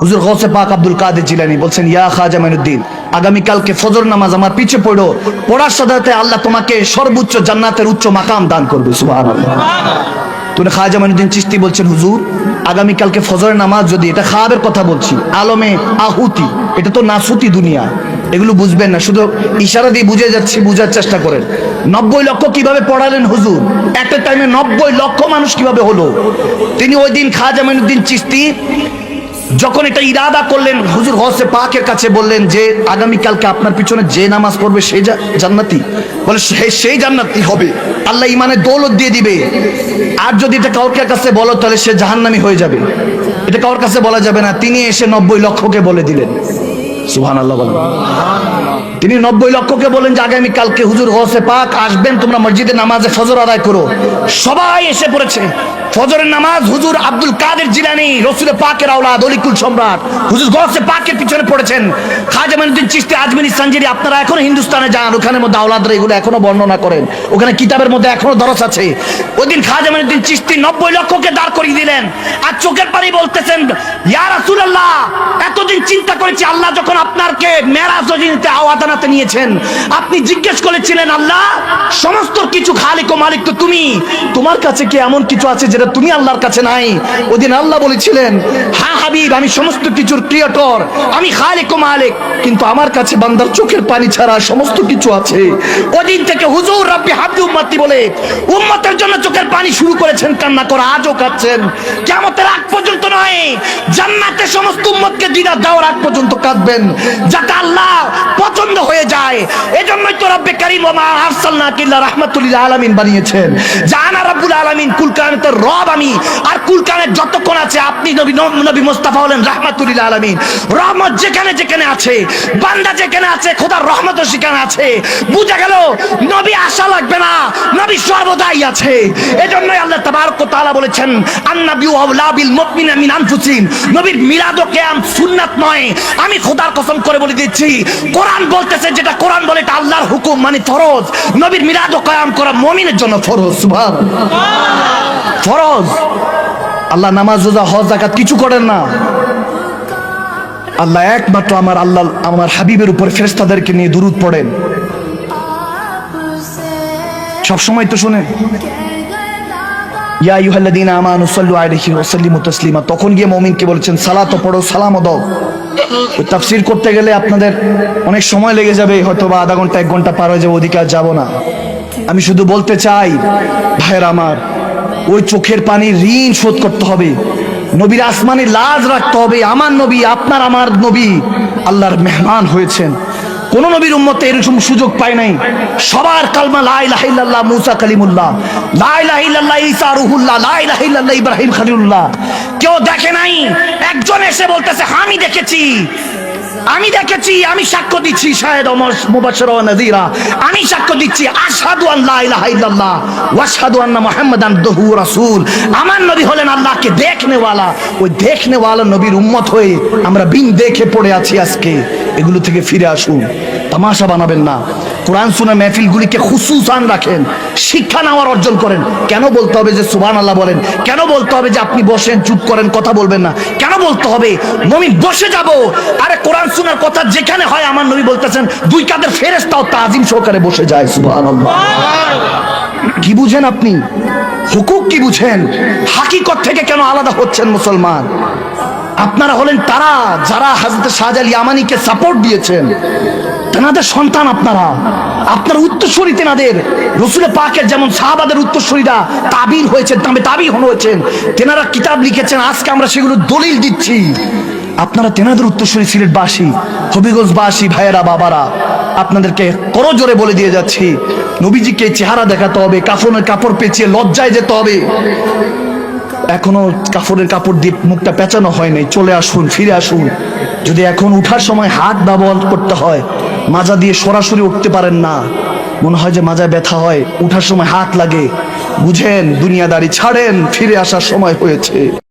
হুজুর গৌসে পাক আব্দুল কাদের জিলানি বলছেন, ইয়া খাজা মাইনুদ্দিন আগামীকালকে ফজর নামাজ আমার পিছে পড়ো, পড়ার সাথে আল্লাহ তোমাকে সর্বোচ্চ জান্নাতের উচ্চ মাকাম দান করবে, সুবহানাল্লাহ। তুমি খাজা মাইনুদ্দিন চিস্তি বলছেন, হুজুর আগামীকালকে ফজরের নামাজ যদি এটা খাওয়াবের কথা বলছি, আলমে আহুতি, এটা তো নাসুতি দুনিয়া, এগুলো বুঝবেন না, শুধু ইশারা দিয়ে বুঝে যাচ্ছি, বুঝার চেষ্টা করেন। নব্বই লক্ষ কীভাবে পড়ালেন হুজুর? একটা টাইমে নব্বই লক্ষ মানুষ কীভাবে হলো? তিনি ওই দিন খাজা মাইনুদ্দিন চিস্তি যখন এটা ইরাদা করলেন, হুজুর হসে পাকের কাছে বললেন যে আগামীকালকে আপনার পিছনে যে নামাজ পড়বে সেই জান্নাতি। বলে সেই জান্নাতি হবে। আল্লাহ ইমানে দৌলত দিয়ে দিবে। আর যদি এটা কাউকে কাছে বলো, তাহলে সে জাহান্নামি হয়ে যাবে। এটা কাউর কাছে বলা যাবে না। তিনি এসে নব্বই লক্ষকে বলে দিলেন। সুহান আল্লাহ বলেন। তিনি নব্বই লক্ষকে বলেন যে, আগামী কালকে হুজুর হোসে পাক, আসবেন, তোমরা মসজিদে নামাজে ফজর আদায় করো। সবাই এসে পড়েছে। ফজরের নামাজ হুজুর আব্দুল কাদের জিলানি, রসুল পাকের আওলাদ, অলিকুল সম্রাট। হুজুর গসে পাকের পিছনে পড়েছেন। খাজা মাইনুদ্দিন চিস্তি আজমিনী সাঞ্জিরি আপনারা এখনও হিন্দুস্তানে যান। ওখানের মধ্যে আওলাদরা এগুলো এখনও বর্ণনা করেন। ওখানে কিতাবের মধ্যে এখনও দরস আছে। ওই দিন খাজা মাইনুদ্দিন চিস্তি নব্বই লক্ষকে দাঁড় করিয়ে দিলেন। আর চোখের পানি বলতেছেন, ইয়া রাসূলুল্লাহ, এতদিন চিন্তা করেছি আল্লাহ যখন আপনারকে মেরাজ রজনীতে আওয়াদানাতে নিয়েছেন। আপনি জিজ্ঞেস করেছিলেন, আল্লাহ, সমস্ত কিছু খালিক ও মালিক তো তুমি। তোমার কাছে কি এমন কিছু আছে যেটা তুমি আল্লাহর কাছে নাই? ওদিন আল্লাহ বলেছিলেন হ্যাঁ হাবিব, আমি সমস্ত কিছুর ক্রিয়েটর, আমি খালিক ও মালিক, কিন্তু আমার কাছে বান্দার চোখের পানি ছাড়া সমস্ত কিছু আছে। ওদিন থেকে হুজুর রাব্বি হাবলি উম্মতি বলে, উম্মতের জন্য চোখের পানি শুরু করেছেন, কান্না করা, আজও কাঁদছেন। কেমতের আগ পর্যন্ত নয়, জান্নাতে সমস্ত উম্মতকে দিদার দেওয়ার আগ পর্যন্ত কাঁদবেন। যাতে আল্লাহ পছন্দ হয়ে যায়। এজন্যই তো রব্বে কারীম ওয়া মা আরসালনাকা ইল্লা রাহমাতুল আলামিন বানিয়েছেন। জানা রাব্বুল আলামিন কুল কায়নাতের রব আমি। আর কুল কায়নাত যতক্ষণ আছে, আপনি নবী নবী মুস্তাফা হলেন রাহমাতুল আলামিন। রহমত যেখানে যেখানে আছে, বান্দা যেখানে আছে, খোদার রহমত সেখানে আছে। বুঝা গেল, নবী আশা লাগবে না, নবী সর্বদাই আছে। এজন্যই আল্লাহ তাবারক তাআলা বলেছেন আন্নাবিউ আউলা বিল মুমিনিনা মিন আনফুসিহিম। নবীর মিলাদ ও কিয়াম সুন্নাত নয়। আমি খোদার কসম করে বলে দিচ্ছি, কোরআন বলতেছে যেটা কোরআন বলে, এটা আল্লাহর হুকুম মানে ফরজ। নবীর মিলাদ ও কিয়াম করা মুমিনের জন্য ফরজ সুবহানাল্লাহ ফরজ। আল্লাহ নামাজ, রোজা, হজ জাকাত কিছু করেন না। আল্লাহ একমাত্র আমার আল্লাহ, আমার হাবিবের উপর ফেরেশতাদেরকে নিয়ে দুরুদ পড়েন। সব সময় তো শুনেন। ইয়া আইয়ুহাল্লাযীনা আমানু সাল্লু আলাইহি ওয়া সাল্লিমু তাসলিমা। তখন গিয়ে মুমিনকে বলেছেন, সালাত পড়ো, সালামও দাও। ওই তাফসীর করতে গেলে আপনাদের অনেক সময় লেগে যাবে হয়তো বা আধা ঘণ্টা, এক ঘণ্টা পার হয়ে যাবে, ওদিকে আর যাব না। আমি শুধু বলতে চাই, ভাইয়ের আমার, ওই চোখের পানি ঋণ শোধ করতে হবে। নবীর আসমানে লাজ রাখতে হবে। আমার নবী, আপনার আমার নবী, আল্লাহর মেহমান হয়েছেন। কোন নবীর উম্মতে এরকম সুযোগ পায় নাই। সবার কালমা লা ইলাহা ইল্লাল্লাহ মুসা কালিমুল্লাহ। লা ইলাহা ইল্লাল্লাহ ঈসা রুহুল্লাহ, লা ইলাহা ইল্লাল্লাহ ইব্রাহিম খলিলুল্লাহ। কেউ দেখে নাই? একজন এসে বলতেছে, আমি দেখেছি আমি দেখেছি, আমি সাক্ষ্য দিচ্ছি, শাহেদ মুবাশশির ওয়া নাযীরা। আমি সাক্ষ্য দিচ্ছি, আশহাদু আন লা ইলাহা ইল্লাল্লাহ ওয়া আশহাদু আন্না মুহাম্মাদান আবদুহু রাসূল। আমার নবী হলেন আল্লাহকে দেখনেওয়ালা। ওই দেখনেওয়ালা নবীর উম্মত হয়ে আমরা বিন দেখে পড়ে আছি আজকে। এগুলো থেকে ফিরে আসুন। তামাশা বানাবেন না। কোরআন শুনে মেহফিলগুলিকে খুসুসান রাখেন। শিক্ষা নেওয়ার অর্জন করেন। কেন বলতে হবে যে সুবহান আল্লাহ বলেন? কেন বলতে হবে যে আপনি বসেন, চুপ করেন, কথা বলবেন না? কেন বলতে হবে? নবী, বসে যাব। আরে কোরআন শোনার কথা যেখানে হয়, আমার নবী বলতেছেন, দুই কাদের ফেরেস্তাও তাজিম সহকারে বসে যায় সুবহান কি বুঝেন আপনি? হুকুক কি বুঝেন? হাকিকত থেকে কেন আলাদা হচ্ছেন মুসলমান? আপনারা হলেন তারা যারা হাজরত শাহজাল ইয়ামানিকে সাপোর্ট দিয়েছেন। তেনাদের সন্তান আপনারা। আপনার উত্তরসূরি তেনাদের, রসুলের পাকের যেমন সাহাবাদের উত্তরসূরিরা তাবির হয়েছেন, তবে তাবির হয়েছেন। তেনারা কিতাব লিখেছেন, আজকে আমরা সেগুলো দলিল দিচ্ছি। আপনারা তেনাদের উত্তরসূরি সিলেটবাসী, হবিগঞ্জবাসী ভাইয়েরা, বাবারা, আপনাদেরকে করজোরে বলে দিয়ে যাচ্ছি। নবীজিকে চেহারা দেখাতে হবে, কাফনের কাপড় পেঁচিয়ে লজ্জায় যেতে হবে। এখনও কাপড়ের কাপড় দিয়ে মুখটা পেঁচানো হয় নাই। চলে আসুন, ফিরে আসুন। যদি এখন উঠার সময় হাত ব্যবহার করতে হয়, মাজা দিয়ে সরাসরি উঠতে পারেন না। মনে হয় যে মাজায় ব্যথা হয়, উঠার সময় হাত লাগে। বুঝেন, দুনিয়াদারি ছাড়েন, ফিরে আসার সময় হয়েছে।